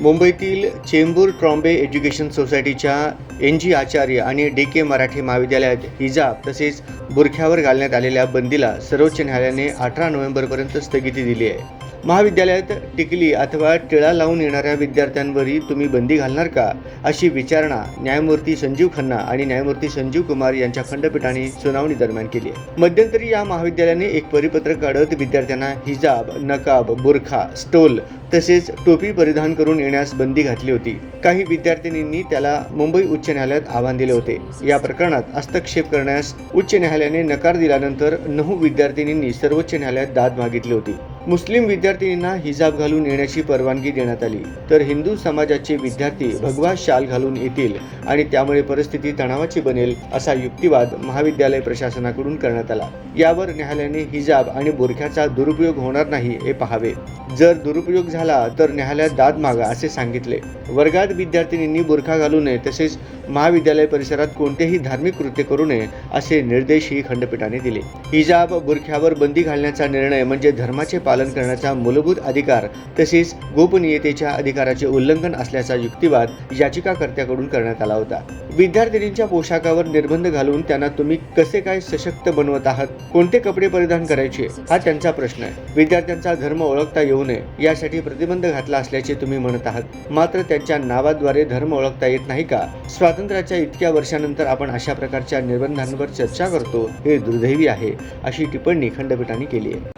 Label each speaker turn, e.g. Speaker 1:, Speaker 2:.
Speaker 1: मुंबईतील चेंबूर ट्रॉम्बे एज्युकेशन सोसायटीच्या N G Acharya आणि डी के मराठी महाविद्यालयात हिजाब तसेच बुरख्यावर घालण्यात आलेल्या बंदीला सर्वोच्च न्यायालयाने अठरा नोव्हेंबरपर्यंत स्थगिती दिली आहे. महाविद्यालयात टिकली अथवा टिळा लावून येणाऱ्या विद्यार्थ्यांवरही तुम्ही बंदी घालणार का? अशी विचारणा न्यायमूर्ती संजीव खन्ना आणि न्यायमूर्ती संजीव कुमार यांच्या खंडपीठाने सुनावणी दरम्यान केली आहे. मध्यंतरी या महाविद्यालयाने एक परिपत्रक काढत विद्यार्थ्यांना हिजाब नकाब बुरखा स्टोल तसेच टोपी परिधान करून येण्यास बंदी घातली होती. काही विद्यार्थिनींनी त्याला मुंबई उच्च न्यायालयात आव्हान दिले होते. या प्रकरणात हस्तक्षेप करण्यास उच्च न्यायालयाने नकार दिल्यानंतर नऊ विद्यार्थिनींनी सर्वोच्च न्यायालयात दाद मागितली होती. मुस्लिम विद्यार्थिनींना हिजाब घालून येण्याची परवानगी देण्यात आली. तर हिंदू समाजाचे विद्यार्थी भगवा शाल घालून येतील आणि त्यामुळे परिस्थिती तणावाची बनेल असा युक्तिवाद महाविद्यालय प्रशासनाकडून करण्यात आला. यावर न्यायालयाने हिजाब आणि बुरख्याचा दुरुपयोग होणार नाही हे पाहावे. जर दुरुपयोग झाला तर न्यायालयात दाद मागा असे सांगितले. वर्गात विद्यार्थिनींनी बुरखा घालू नये तसेच महाविद्यालय परिसरात कोणतेही धार्मिक कृत्य करू नये असे निर्देशही खंडपीठाने दिले. हिजाब बुरख्यावर बंदी घालण्याचा निर्णय म्हणजे धर्माचे पालन करण्याचा मूलभूत अधिकार तसेच गोपनीयतेच्या अधिकाराचे उल्लंघन असल्याचा युक्तिवाद याचिकाकर्त्याकडून करण्यात आला होता. विद्यार्थिनींच्या पोशाखावर निर्बंध घालून त्यांना तुम्ही कसे काय सशक्त बनवत आहात? कोणते कपडे परिधान करायचे? हा त्यांचा प्रश्न आहे. विद्यार्थ्यांचा धर्म ओळखता येऊ नये यासाठी प्रतिबंध घातला असल्याचे तुम्ही म्हणत आहात. मात्र त्यांच्या नावाद्वारे धर्म ओळखता येत नाही का? स्वातंत्र्याच्या इतक्या वर्षानंतर आपण अशा प्रकारच्या निर्बंधांवर चर्चा करतो हे दुर्दैवी आहे अशी टिप्पणी खंडपीठाने केली आहे.